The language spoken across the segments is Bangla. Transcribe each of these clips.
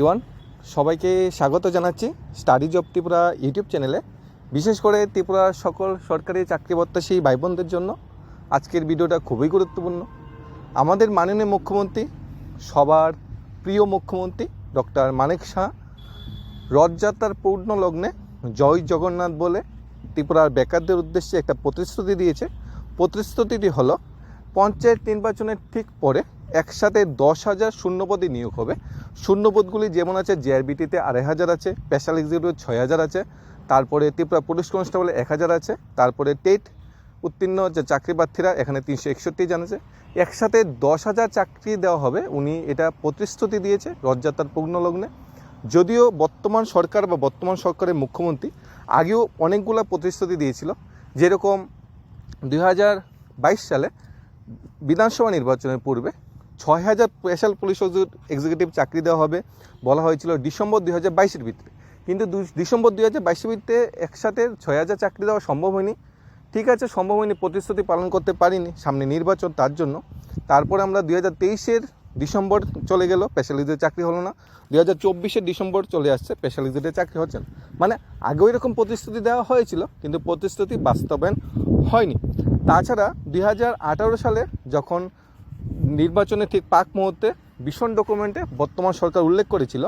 ইওয়ান সবাইকে স্বাগত জানাচ্ছি স্টাডি জব ত্রিপুরা ইউটিউব চ্যানেলে। বিশেষ করে ত্রিপুরার সকল সরকারি চাকরি প্রত্যাশী ভাই বোনদের জন্য আজকের ভিডিওটা খুবই গুরুত্বপূর্ণ। আমাদের মাননীয় মুখ্যমন্ত্রী, সবার প্রিয় মুখ্যমন্ত্রী ডক্টর মানিক শাহ, রথযাত্রার পূর্ণ লগ্নে জয় জগন্নাথ বলে ত্রিপুরার বেকারদের উদ্দেশ্যে একটা প্রতিশ্রুতি দিয়েছে। প্রতিশ্রুতিটি হলো, পঞ্চায়েত নির্বাচনের ঠিক পরে একসাথে দশ হাজার শূন্যপদে নিয়োগ হবে। শূন্যপদগুলি যেমন আছে জেআরবিটিতে আড়াই হাজার আছে স্পেশাল এক্সিকিউটিভ ছয় হাজার আছে, তারপরে ত্রিপুরা পুলিশ কনস্টেবলে এক হাজার আছে, তারপরে টেট উত্তীর্ণ যে চাকরি প্রার্থীরা, এখানে তিনশো একষট্টি জানাছে একসাথে দশ হাজার চাকরি দেওয়া হবে, উনি এটা প্রতিশ্রুতি দিয়েছে রথযাত্রার লগ্নে। যদিও বর্তমান সরকার বা বর্তমান সরকারের মুখ্যমন্ত্রী আগেও অনেকগুলো প্রতিশ্রুতি দিয়েছিল। যেরকম দুই হাজার বাইশ সালে বিধানসভা নির্বাচনের পূর্বে ছয় হাজার স্পেশাল পুলিশ এক্সিকিউটিভ চাকরি দেওয়া হবে, বলা হয়েছিল ডিসেম্বর দুই হাজার বাইশের ভিতরে কিন্তু দু- ডিসেম্বর দুই হাজার বাইশের ভিতরে একসাথে ছয় হাজার চাকরি দেওয়া সম্ভব হয়নি। ঠিক আছে, সম্ভব হয়নি, প্রতিশ্রুতি পালন করতে পারিনি সামনে নির্বাচন তার জন্য। তারপরে আমরা দুই হাজার তেইশের ডিসেম্বর চলে গেল স্পেশালিজের চাকরি হলো না। দুই হাজার চব্বিশের ডিসেম্বর চলে আসছে স্পেশালিজের চাকরি হচ্ছে না। মানে আগেও এরকম প্রতিশ্রুতি দেওয়া হয়েছিল, কিন্তু প্রতিশ্রুতি বাস্তবায়ন হয়নি। তাছাড়া দুই হাজার আঠারো সালে যখন নির্বাচনের ঠিক পাক মুহূর্তে ভীষণ ডকুমেন্টে বর্তমান সরকার উল্লেখ করেছিল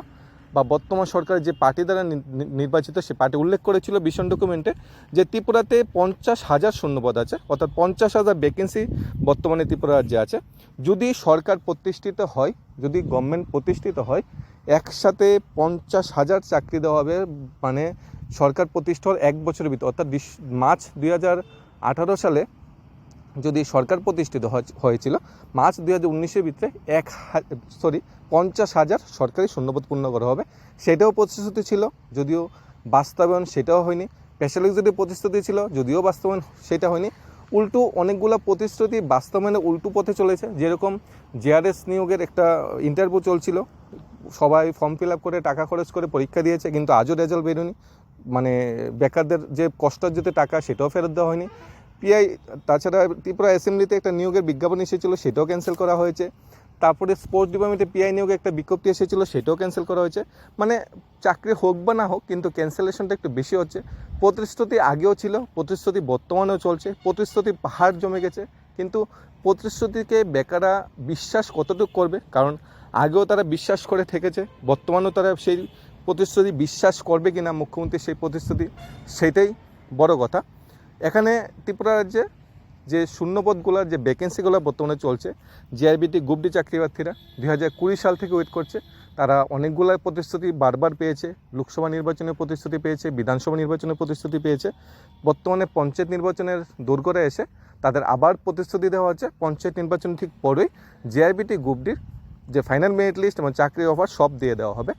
বা বর্তমান সরকারের যে পার্টি দ্বারা নির্বাচিত সে পার্টি উল্লেখ করেছিল ভীষণ ডকুমেন্টে যে ত্রিপুরাতে পঞ্চাশ হাজার শূন্যপদ আছে, অর্থাৎ পঞ্চাশ হাজার ভ্যাকেন্সি বর্তমানে ত্রিপুরা রাজ্যে আছে। যদি সরকার প্রতিষ্ঠিত হয়, যদি গভর্নমেন্ট প্রতিষ্ঠিত হয়, একসাথে পঞ্চাশ হাজার চাকরি দেওয়া হবে মানে সরকার প্রতিষ্ঠার এক বছরের ভিতর, অর্থাৎ মার্চ দুই হাজার আঠারো সালে যদি সরকার প্রতিষ্ঠিত হয়- হয়েছিল, মার্চ দুই হাজার উনিশের ভিতরে এক হাজার সরি পঞ্চাশ হাজার সরকারি শূন্যপদ পূর্ণ করা হবে। সেটাও প্রতিশ্রুতি ছিল, যদিও বাস্তবায়ন সেটাও হয়নি। স্পেশাল যদি প্রতিশ্রুতি ছিল, যদিও বাস্তবায়ন সেটা হয়নি। উল্টো অনেকগুলো প্রতিশ্রুতি বাস্তবায়নে উল্টো পথে চলেছে। যেরকম জেআরএস নিয়োগের একটা ইন্টারভিউ চলছিল, সবাই ফর্ম ফিল আপ করে, টাকা খরচ করে পরীক্ষা দিয়েছে, কিন্তু আজও রেজাল্ট বেরোনি মানে বেকারদের যে কষ্টার্জিত টাকা, সেটাও ফেরত দেওয়া হয়নি। পিআই তাছাড়া ত্রিপুরা অ্যাসেম্বলিতে একটা নিয়োগের বিজ্ঞাপন এসেছিল, সেটাও ক্যান্সেল করা হয়েছে। তারপরে স্পোর্টস ডিপার্টমেন্টে পিআই নিয়োগে একটা বিজ্ঞপ্তি এসেছিল, সেটাও ক্যান্সেল করা হয়েছে। মানে চাকরি হোক বা না হোক, কিন্তু ক্যান্সেলেশনটা একটু বেশি হচ্ছে। প্রতিশ্রুতি আগেও ছিল, প্রতিশ্রুতি বর্তমানেও চলছে, প্রতিশ্রুতি পাহাড় জমে গেছে, কিন্তু প্রতিশ্রুতিকে বেকাররা বিশ্বাস কতটুকু করবে? কারণ আগেও তারা বিশ্বাস করে থেকেছে, বর্তমানেও তারা সেই প্রতিশ্রুতি বিশ্বাস করবে কি না মুখ্যমন্ত্রী সেই প্রতিশ্রুতি, সেটাই বড় কথা। এখানে ত্রিপুরা রাজ্যে যে শূন্যপদগুলো, যে ভ্যাকেন্সিগুলো বর্তমানে চলছে ডি চাকরি প্রার্থীরা দুই হাজার কুড়ি সাল থেকে ওয়েট করছে। তারা অনেকগুলো প্রতিশ্রুতি বারবার পেয়েছে, লোকসভা নির্বাচনের প্রতিশ্রুতি পেয়েছে, বিধানসভা নির্বাচনের প্রতিশ্রুতি পেয়েছে। বর্তমানে পঞ্চায়েত নির্বাচনের দোরগোড়ে এসে তাদের আবার প্রতিশ্রুতি দেওয়া হচ্ছে। পঞ্চায়েত নির্বাচন ঠিক পরেই জিআরবিটি গ্রুপ ডির যে ফাইনাল মেরিট লিস্ট এবং চাকরি অফার সব দিয়ে দেওয়া হবে।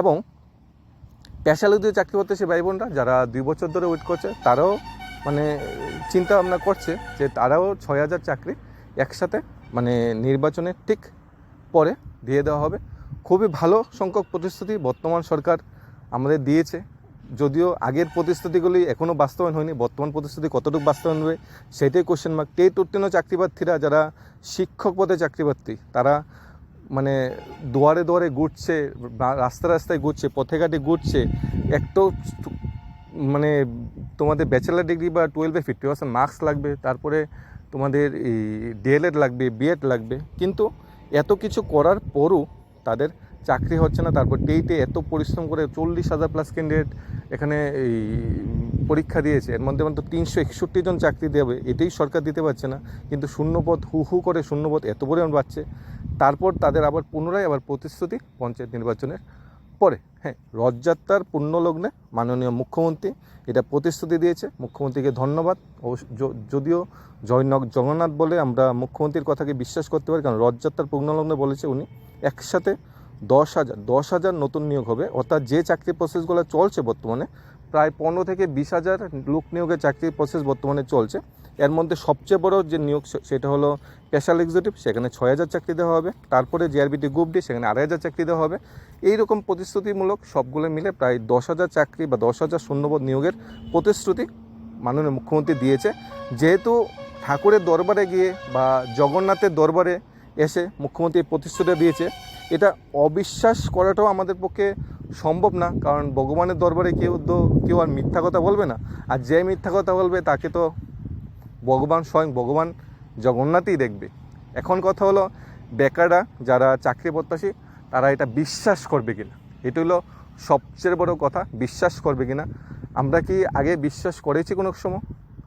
এবং পেশালুদি চাকরি করতে সে ভাই বোনরা, যারা দুই বছর ধরে ওয়েট করছে, তারাও মানে চিন্তা ভাবনা করছে যে তারাও ছয় হাজার চাকরি একসাথে মানে নির্বাচনের ঠিক পরে দিয়ে দেওয়া হবে। খুবই ভালো সংখ্যক প্রতিশ্রুতি বর্তমান সরকার আমাদের দিয়েছে। যদিও আগের প্রতিশ্রুতিগুলি এখনও বাস্তবায়ন হয়নি, বর্তমান প্রতিশ্রুতি কতটুকু বাস্তবায়ন হবে সেটাই কোশ্চেন মার্ক টেট উত্তীর্ণ চাকরি প্রার্থীরা যারা শিক্ষক পদে চাকরি প্রার্থী তারা মানে দুয়ারে দুয়ারে ঘুরছে রাস্তায় রাস্তায় ঘুরছে, পথে ঘাটে ঘুরছে একটু মানে তোমাদের ব্যাচেলার ডিগ্রি বা টুয়েলভে ফিফটি পার্সেন্ট মার্কস লাগবে, তারপরে তোমাদের এই ডিএলএড লাগবে বিএড লাগবে। কিন্তু এত কিছু করার পরও তাদের চাকরি হচ্ছে না, তারপর টেইটে এত পরিশ্রম করে চল্লিশ হাজার প্লাস ক্যান্ডিডেট এখানে এই পরীক্ষা দিয়েছে, এর মধ্যে মাত্র তিনশো একষট্টি জন চাকরি দেবে এটাই সরকার দিতে পারছে না। কিন্তু শূন্যপদ হু হু করে শূন্যপদ এত পরিমাণ বাড়ছে, তারপর তাদের আবার পুনরায় আবার প্রতিশ্রুতি পঞ্চায়েত নির্বাচনের পরে হ্যাঁ রথযাত্রার পুণ্যলগ্নে মাননীয় মুখ্যমন্ত্রী এটা প্রতিশ্রুতি দিয়েছে। মুখ্যমন্ত্রীকে ধন্যবাদ। যদিও জয়নগ জগন্নাথ বলে আমরা মুখ্যমন্ত্রীর কথাকে বিশ্বাস করতে পারি, কারণ রথযাত্রার পুণ্যলগ্নে বলেছে উনি, একসাথে দশ হাজার দশ হাজার নতুন নিয়োগ হবে। অর্থাৎ যে চাকরি প্রসেসগুলো চলছে বর্তমানে প্রায় পনেরো থেকে বিশ হাজার লোক নিয়োগের চাকরির প্রসেস বর্তমানে চলছে। এর মধ্যে সবচেয়ে বড় যে নিয়োগ সেটা হলো স্পেশাল এক্সিকিউটিভ সেখানে ছয় হাজার চাকরি দেওয়া হবে। তারপরে জিআরবিটি গ্রুপ ডি সেখানে আড়াই হাজার চাকরি দেওয়া হবে। এই রকম প্রতিশ্রুতিমূলক সবগুলো মিলে প্রায় দশ হাজার চাকরি বা দশ হাজার শূন্যপদ নিয়োগের প্রতিশ্রুতি মাননীয় মুখ্যমন্ত্রী দিয়েছে। যেহেতু ঠাকুরের দরবারে গিয়ে বা জগন্নাথের দরবারে এসে মুখ্যমন্ত্রী প্রতিশ্রুতি দিয়েছে, এটা অবিশ্বাস করাটাও আমাদের পক্ষে সম্ভব না, কারণ ভগবানের দরবারে কেউ তো, কেউ আর মিথ্যা কথা বলবে না। আর যে মিথ্যা কথা বলবে, তাকে তো ভগবান স্বয়ং ভগবান জগন্নাথই দেখবে। এখন কথা হলো, বেকাররা যারা চাকরি প্রত্যাশী, তারা এটা বিশ্বাস করবে কিনা? এটা হলো সবচেয়ে বড় কথা, বিশ্বাস করবে কিনা? আমরা কি আগে বিশ্বাস করেছি কোনো সময়?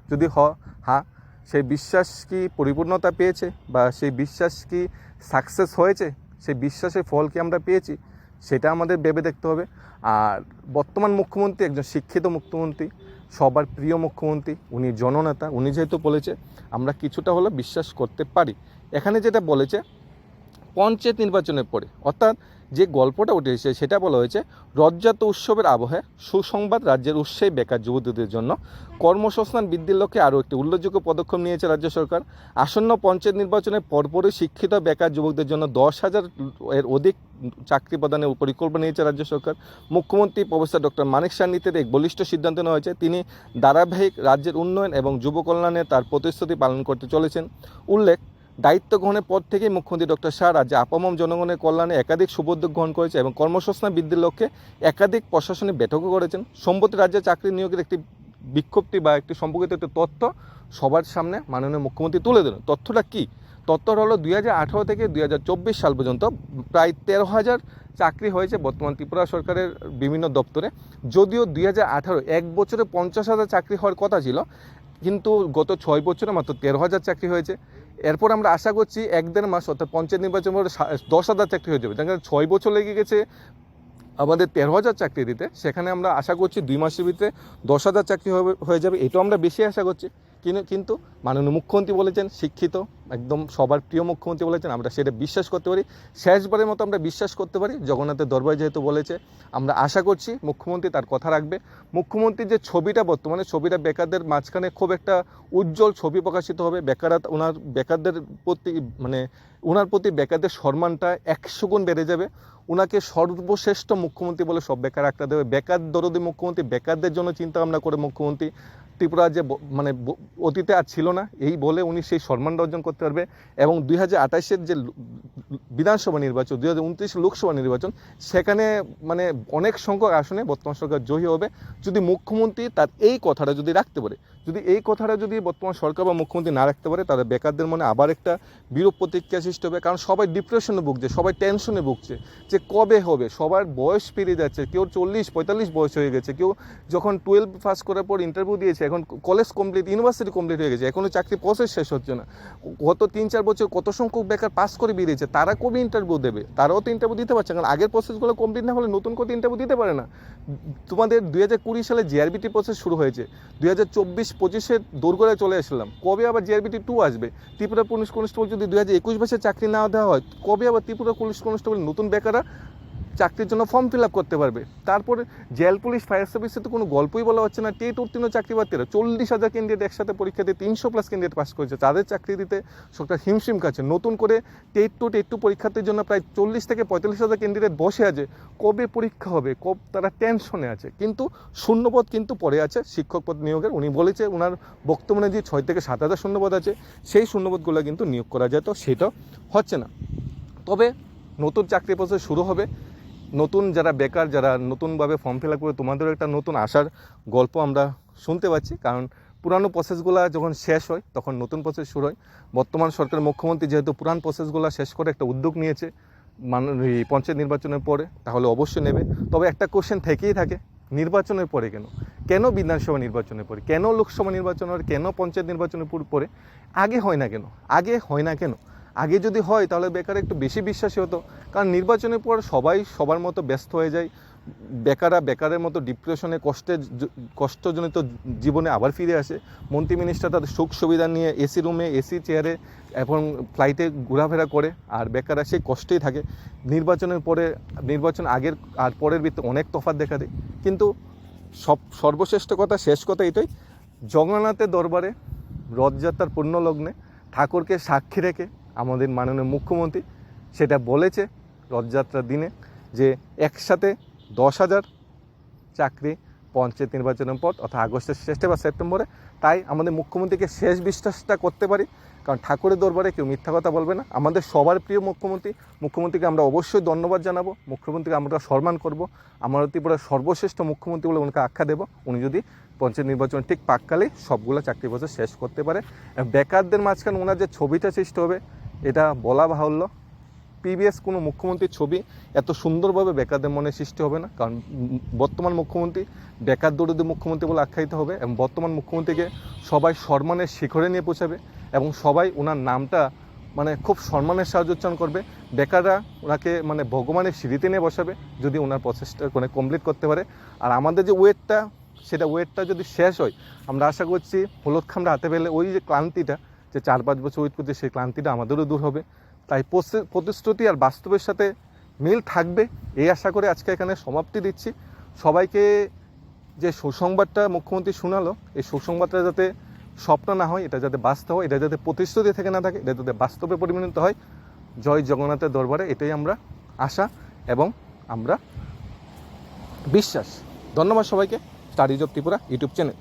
যদি হ হ্যাঁ সেই বিশ্বাস কি পরিপূর্ণতা পেয়েছে? বা সেই বিশ্বাস কি সাকসেস হয়েছে? সেই বিশ্বাসের ফল কি আমরা পেয়েছি? সেটা আমাদের ভেবে দেখতে হবে। আর বর্তমান মুখ্যমন্ত্রী একজন শিক্ষিত মুখ্যমন্ত্রী, সবার প্রিয় মুখ্যমন্ত্রী, উনি জননেতা, উনি যেহেতু বলেছে, আমরা কিছুটা হলেও বিশ্বাস করতে পারি। এখানে যেটা বলেছে, পঞ্চায়েত নির্বাচনের পরে, অর্থাৎ যে গল্পটা উঠে এসেছে সেটা বলা হয়েছে, রথযাত্রা উৎসবের আবহে সুসংবাদ রাজ্যের উৎসাহী বেকার যুবতীদের জন্য। কর্মসংস্থান বৃদ্ধির লক্ষ্যে আরও একটি উল্লেখযোগ্য পদক্ষেপ নিয়েছে রাজ্য সরকার। আসন্ন পঞ্চায়েত নির্বাচনে পরপরই শিক্ষিত বেকার যুবকদের জন্য দশ হাজার এর অধিক চাকরি প্রদানের পরিকল্পনা নিয়েছে রাজ্য সরকার। মুখ্যমন্ত্রী প্রফেসর ডক্টর মানিক সান্নিধ্যের এক বলিষ্ঠ সিদ্ধান্ত নেওয়া হয়েছে। তিনি ধারাবাহিক রাজ্যের উন্নয়ন এবং যুব কল্যাণে তার প্রতিশ্রুতি পালন করতে চলেছেন। উল্লেখ দায়িত্ব গ্রহণের পর থেকেই মুখ্যমন্ত্রী ডক্টর শাহ রাজ্যে আপামম জনগণের কল্যাণে একাধিক সুবোদ্যোগ গ্রহণ করেছে এবং কর্মসংস্থান বৃদ্ধির লক্ষ্যে একাধিক প্রশাসনিক বৈঠকও করেছেন। সম্প্রতি রাজ্যে চাকরি নিয়োগের একটি বিক্ষোভটি বা একটি সম্পর্কিত একটি তথ্য সবার সামনে মাননীয় মুখ্যমন্ত্রী তুলে দিলেন তথ্যটা কী? তথ্যটা হলো দুই হাজার আঠারো থেকে দুই হাজার চব্বিশ সাল পর্যন্ত প্রায় তেরো হাজার চাকরি হয়েছে বর্তমান ত্রিপুরা সরকারের বিভিন্ন দপ্তরে। যদিও দুই এক বছরে পঞ্চাশ হাজার চাকরি হওয়ার কথা ছিল কিন্তু গত ছয় বছরে মাত্র তেরো হাজার চাকরি হয়েছে। এরপর আমরা আশা করছি এক দেড় মাস অর্থাৎ পঞ্চায়েত নির্বাচন পরে দশ হাজার চাকরি হয়ে যাবে। কারণ ছয় বছর লেগে গেছে আমাদের তেরো হাজার চাকরি দিতে, সেখানে আমরা আশা করছি দুই মাসের ভিতরে দশ হাজার চাকরি হয়ে যাবে। এটাও আমরা বেশি আশা করছি। কিন্তু মাননীয় মুখ্যমন্ত্রী বলেছেন, শিক্ষিত, একদম সবার প্রিয় মুখ্যমন্ত্রী বলেছেন, আমরা সেটা বিশ্বাস করতে পারি। শেষবারের মতো আমরা বিশ্বাস করতে পারি, জগন্নাথের দরবার যেহেতু বলেছে, আমরা আশা করছি মুখ্যমন্ত্রী তার কথা রাখবে। মুখ্যমন্ত্রীর যে ছবিটা, বর্তমানে ছবিটা বেকারদের মাঝখানে খুব একটা উজ্জ্বল ছবি প্রকাশিত হবে। বেকারা ওনার, বেকারদের প্রতি মানে ওনার প্রতি বেকারদের সম্মানটা একশো গুণ বেড়ে যাবে। ওনাকে সর্বশ্রেষ্ঠ মুখ্যমন্ত্রী বলে সব বেকার একটা দেবে। বেকার দরদি মুখ্যমন্ত্রী, বেকারদের জন্য চিন্তা ভাবনা করে মুখ্যমন্ত্রী। ত্রিপুরা যে মানে অতীতে আর ছিল না, এই বলে উনি সেই সম্মানটা অর্জন করতে পারবে। এবং দুই হাজার আঠাশের যে বিধানসভা নির্বাচন, দুই হাজার উনত্রিশ লোকসভা নির্বাচন, সেখানে মানে অনেক সংখ্যক আসনে বর্তমান সরকার জয়ী হবে। যদি মুখ্যমন্ত্রী তার এই কথাটা যদি রাখতে পারে যদি এই কথাটা যদি বর্তমান সরকার বা মুখ্যমন্ত্রী না রাখতে পারে, তাহলে বেকারদের মনে আবার একটা বিরূপ প্রতিক্রিয়া সৃষ্টি হবে। কারণ সবাই ডিপ্রেশনে ভুগছে, সবাই টেনশনে ভুগছে যে কবে হবে? সবার বয়স পেরিয়ে যাচ্ছে, কেউ চল্লিশ, পঁয়তাল্লিশ বয়স হয়ে গেছে, কেউ যখন টুয়েলভ পাস করার পর ইন্টারভিউ দিয়েছে, এখন কলেজ কমপ্লিট ইউনিভার্সিটি কমপ্লিট হয়ে গেছে এখনও চাকরি প্রসেস শেষ হচ্ছে না। গত তিন চার বছর কত সংখ্যক বেকার পাস করে বেরিয়েছে, তারা কবে ইন্টারভিউ দেবে? তারাও তো ইন্টারভিউ দিতে পারছে কারণ আগের প্রসেসগুলো কমপ্লিট না হলে নতুন করে ইন্টারভিউ দিতে পারে না। তোমাদের দুই হাজার কুড়ি সালে জিআরবিটি প্রসেস শুরু হয়েছে, দুই হাজার চব্বিশ পঁচিশে দোরগোড়ায় চলে আসলাম কবে আবার জিআরবিটি টু আসবে? ত্রিপুরা পুলিশ কনস্টেবল যদি দু হাজার একুশ বছর চাকরি না দেওয়া হয়, কবে আবার ত্রিপুরা পুলিশ কনস্টেবল নতুন বেকাররা চাকরির জন্য ফর্ম ফিল আপ করতে পারবে। তারপরে জেল পুলিশ ফায়ার সার্ভিসে তো কোনো গল্পই বলা হচ্ছে না। টেট উত্তীর্ণ চাকরি প্রার্থীরা চল্লিশ হাজার ক্যান্ডিডেট একসাথে পরীক্ষা দিয়ে তিনশো প্লাস ক্যান্ডিডেট পাস করেছে। তাদের চাকরি দিতে সরকার হিমশিম খাচ্ছে। নতুন করে টেট টু টেট টু পরীক্ষার্থীর জন্য প্রায় চল্লিশ থেকে পঁয়তাল্লিশ হাজার ক্যান্ডিডেট বসে আছে। কবে পরীক্ষা হবে? কব তারা টেনশনে আছে। কিন্তু শূন্যপদ কিন্তু পড়ে আছে। শিক্ষক পদ নিয়োগের। উনি বলেছে ওনার বক্তব্যে যে ছয় থেকে সাত হাজার শূন্যপদ আছে। সেই শূন্যপদগুলো কিন্তু নিয়োগ করা যায়। তো সেটা হচ্ছে না। তবে নতুন চাকরি প্রসেস শুরু হবে। নতুন যারা বেকার, যারা নতুনভাবে ফর্ম ফিল আপ করে, তোমাদেরও একটা নতুন আশার গল্প আমরা শুনতে পাচ্ছি। কারণ পুরানো প্রসেসগুলো যখন শেষ হয়, তখন নতুন প্রসেস শুরু হয়। বর্তমান সরকার মুখ্যমন্ত্রী যেহেতু পুরান প্রসেসগুলো শেষ করে একটা উদ্যোগ নিয়েছে, মান পঞ্চায়েত নির্বাচনের পরে, তাহলে অবশ্যই নেবে। তবে একটা কোশ্চেন থেকেই থাকে, নির্বাচনের পরে কেন? কেন বিধানসভা নির্বাচনের পরে? কেন লোকসভা নির্বাচনের কেন পঞ্চায়েত নির্বাচনের পরে? আগে হয় না কেন? আগে হয় না কেন? আগে যদি হয়, তাহলে বেকার একটু বেশি বিশ্বাসী হতো। কারণ নির্বাচনের পর সবাই সবার মতো ব্যস্ত হয়ে যায়। বেকারা বেকারের মতো ডিপ্রেশনে কষ্টে কষ্টজনিত জীবনে আবার ফিরে আসে। মন্ত্রী মিনিস্টার তাদের সুখ সুবিধা নিয়ে এসি রুমে এসি চেয়ারে এখন ফ্লাইটে ঘোরাফেরা করে। আর বেকাররা সেই কষ্টেই থাকে। নির্বাচনের পরে, নির্বাচন আগের আর পরের ভিতরে অনেক তফাৎ দেখা দেয়। কিন্তু সব, সর্বশ্রেষ্ঠ কথা, শেষ কথা এটাই। জগন্নাথের দরবারে রথযাত্রার পূর্ণ লগ্নে ঠাকুরকে সাক্ষী রেখে আমাদের মাননীয় মুখ্যমন্ত্রী সেটা বলেছে রথযাত্রার দিনে যে একসাথে দশ হাজার চাকরি পঞ্চায়েত নির্বাচনের পর অর্থাৎ আগস্টের শেষে বা সেপ্টেম্বরে। তাই আমাদের মুখ্যমন্ত্রীকে শেষ বিশ্বাসটা করতে পারি, কারণ ঠাকুরের দরবারে কেউ মিথ্যা কথা বলবে না। আমাদের সবার প্রিয় মুখ্যমন্ত্রী, মুখ্যমন্ত্রীকে আমরা অবশ্যই ধন্যবাদ জানাব। মুখ্যমন্ত্রীকে আমরা সম্মান করব। আমরা ত্রিপুরার সর্বশ্রেষ্ঠ মুখ্যমন্ত্রী বলে ওনাকে আখ্যা দেবো। উনি যদি পঞ্চায়েত নির্বাচন ঠিক পাককালে সবগুলো চাকরি বছর শেষ করতে পারে। বেকারদের মাঝখানে ওনার যে ছবিটা সৃষ্টি হবে এটা বলা বাহুল্য। প্রিভিয়াস কোনো মুখ্যমন্ত্রীর ছবি এত সুন্দরভাবে বেকারদের মনে সৃষ্টি হবে না, কারণ বর্তমান মুখ্যমন্ত্রী বেকার দরিদ্র মুখ্যমন্ত্রী বলে আখ্যায়িত হবে এবং বর্তমান মুখ্যমন্ত্রীকে সবাই সম্মানের শিখরে নিয়ে পৌঁছাবে এবং সবাই ওনার নামটা মানে খুব সম্মানের সাহায্য উচ্চারণ করবে। বেকাররা ওনাকে মানে ভগবানের সিঁড়িতে নিয়ে বসাবে যদি ওনার প্রচেষ্টা মানে কমপ্লিট করতে পারে। আর আমাদের যে ওয়েটটা সেটা ওয়েটটা যদি শেষ হয়, আমরা আশা করছি হলুদ খামটা হাতে পেলে ওই যে ক্লান্তিটা যে চার পাঁচ বছর ওয়েট করছে সেই ক্লান্তিটা আমাদেরও দূর হবে। তাই প্রতিশ্রুতি আর বাস্তবের সাথে মিল থাকবে, এই আশা করে আজকে এখানে সমাপ্তি দিচ্ছি। সবাইকে যে সুসংবাদটা মুখ্যমন্ত্রী শোনালো, এই সুসংবাদটা যাতে স্বপ্ন না হয়, এটা যাতে বাস্তব হয়, এটা যাতে প্রতিশ্রুতি থেকে না থাকে, এটা যাতে বাস্তবে পরিণত হয়, জয় জগন্নাথের দরবারে এটাই আমরা আশা এবং আমরা বিশ্বাস। ধন্যবাদ সবাইকে, studies of Tripura YouTube channel.